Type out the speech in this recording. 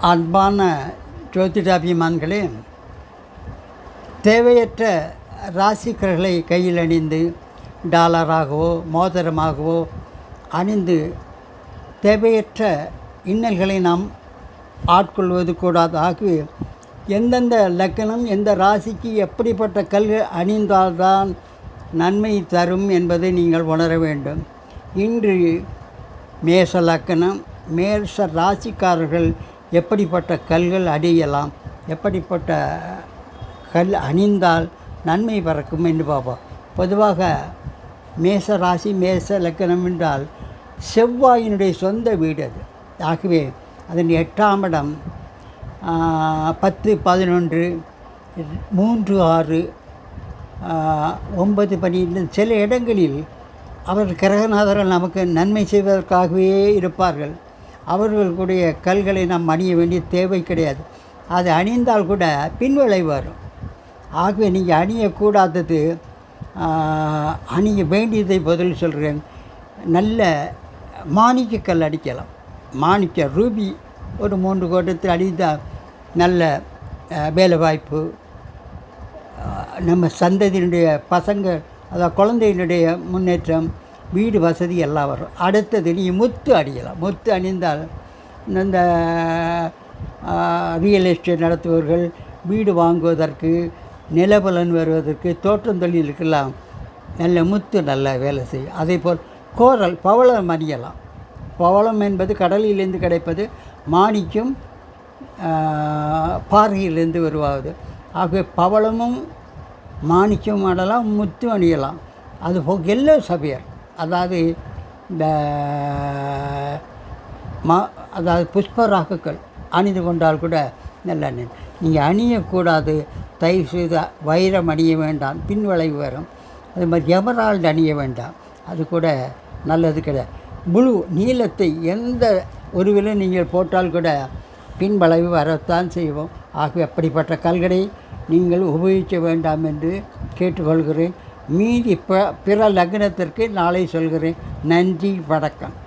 அன்பான ஜோதிடாபிமான்களே தேவையற்ற ராசிக்கர்களை கையில் அணிந்து டாலராகவோ மோதிரமாகவோ அணிந்து தேவையற்ற இன்னல்களை நாம் ஆட்கொள்வது கூடாது. எந்தெந்த லக்கணம் எந்த ராசிக்கு எப்படிப்பட்ட கல்கள் அணிந்தால்தான் நன்மை தரும் என்பதை நீங்கள் உணர வேண்டும். இன்று மேச லக்கணம் மேச ராசிக்காரர்கள் எப்படிப்பட்ட கல்கள் அடியலாம் எப்படிப்பட்ட கல் அணிந்தால் நன்மை பறக்கும் என்று பார்ப்போம். பொதுவாக மேச ராசி மேச லக்கணம் என்றால் செவ்வாயினுடைய சொந்த வீடு அது. ஆகவே அதன் எட்டாம் இடம் பத்து பதினொன்று மூன்று ஆறு ஒன்பது பன்னிரெண்டு சில இடங்களில் அவர் கிரகநாதர்கள் நமக்கு நன்மை செய்வதற்காகவே இருப்பார்கள். அவர்களுடைய கல்களை நாம் அணிய வேண்டிய தேவை கிடையாது. அது அணிந்தால் கூட பின்விளைவு வரும். ஆகவே நீங்கள் அணியக்கூடாதது அணிய வேண்டியதை பதில் சொல்கிறேன் நல்ல மாணிக்கக்கல் அடிக்கலாம் மாணிக்க ரூபி ஒரு மூன்று கோட்டத்தில் அடித்தால் நல்ல வேலைவாய்ப்பு. வேலை வாய்ப்பு நம்ம சந்ததியினுடைய பசங்கள் அதாவது குழந்தையினுடைய முன்னேற்றம் வீடு வசதி எல்லாம் வரும். அடுத்தது நீ முத்து அணியலாம். முத்து அணிந்தால் இந்த ரியல் எஸ்டேட் நடத்துபவர்கள் வீடு வாங்குவதற்கு நிலபலன் வருவதற்கு தோட்டம் தொழிலுக்கெல்லாம் நல்ல முத்து நல்லா வேலை செய்யும். அதே போல் கோரல் பவளம் அணியலாம். பவளம் என்பது கடலிலிருந்து கிடைப்பது மாணிக்கும் பாறையிலிருந்து உருவாகுது ஆகவே பவளமும் மாணிக்கம் ஆடலாம் முத்து அணியலாம். அது எல்லோ சபியர். அதாவது இந்த மா அதாவது புஷ்ப புஷ்பராகுக்கள் அணிந்து கொண்டால் கூட நல்ல நீங்கள் அணியக்கூடாது. தயவு செய்து வைரம் அணிய வேண்டாம். பின்வளைவு வரும். அது மாதிரி எமரால்டு அணிய வேண்டாம். அது கூட நல்லது கிடையாது. முழு நீளத்தை எந்த ஒருவில நீங்கள் போட்டால் கூட பின்வளைவு வரத்தான் செய்வோம் ஆகவே அப்படிப்பட்ட கல்களை நீங்கள் உபயோகிக்க வேண்டாம் என்று கேட்டுக்கொள்கிறேன். மீதி ப பிற லக்னத்திற்கு நாளை சொல்கிறேன். நன்றி வணக்கம்.